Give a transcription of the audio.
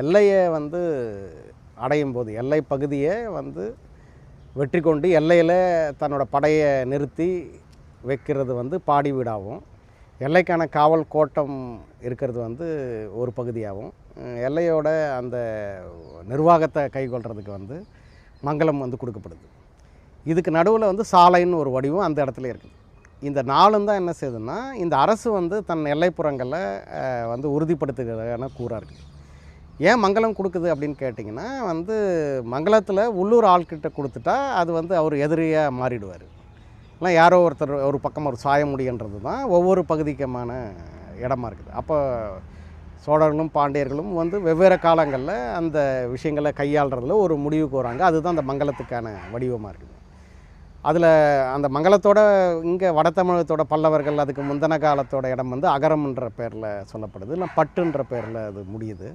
எல்லையை வந்து அடையும் போது எல்லை பகுதியை வந்து வெற்றி கொண்டு எல்லையில் தன்னோட படையை நிறுத்தி வைக்கிறது வந்து பாடி வீடாகவும் எல்லைக்கான காவல் கோட்டம் இருக்கிறது வந்து ஒரு பகுதியாகவும் எல்லையோட அந்த நிர்வாகத்தை கைக்கொள்கிறதுக்கு வந்து மங்களம் வந்து கொடுக்கப்படுது. இதுக்கு நடுவில் வந்து சாலைன்னு ஒரு வடிவம் அந்த இடத்துல இருக்குது. இந்த நாளும் தான் என்ன செய்யுதுன்னா இந்த அரசு வந்து தன் எல்லைப்புறங்களை வந்து உறுதிப்படுத்துகிறதான கூறாக இருக்குது. ஏன் மங்களம் கொடுக்குது அப்படின்னு கேட்டிங்கன்னா வந்து மங்களத்தில் உள்ளூர் ஆள்கிட்ட கொடுத்துட்டா அது வந்து அவர் எதிரியாக மாறிடுவார். இல்லை யாரோ ஒருத்தர் ஒரு பக்கம் ஒரு சாய முடியுன்றது தான் ஒவ்வொரு பகுதிக்குமான இடமா இருக்குது. அப்போ சோழர்களும் பாண்டியர்களும் வந்து வெவ்வேறு காலங்களில் அந்த விஷயங்களை கையாளுறதுல ஒரு முடிவுக்கு வராங்க. அதுதான் அந்த மங்களத்துக்கான வடிவமாக இருக்குது. அதில் அந்த மங்களத்தோட இங்கே வட தமிழகத்தோட பல்லவர்கள் அதுக்கு முந்தின காலத்தோட இடம் வந்து அகரம்ன்ற பேரில் சொல்லப்படுது. இல்லை பட்டுன்ற பேரில் அது முடியுது.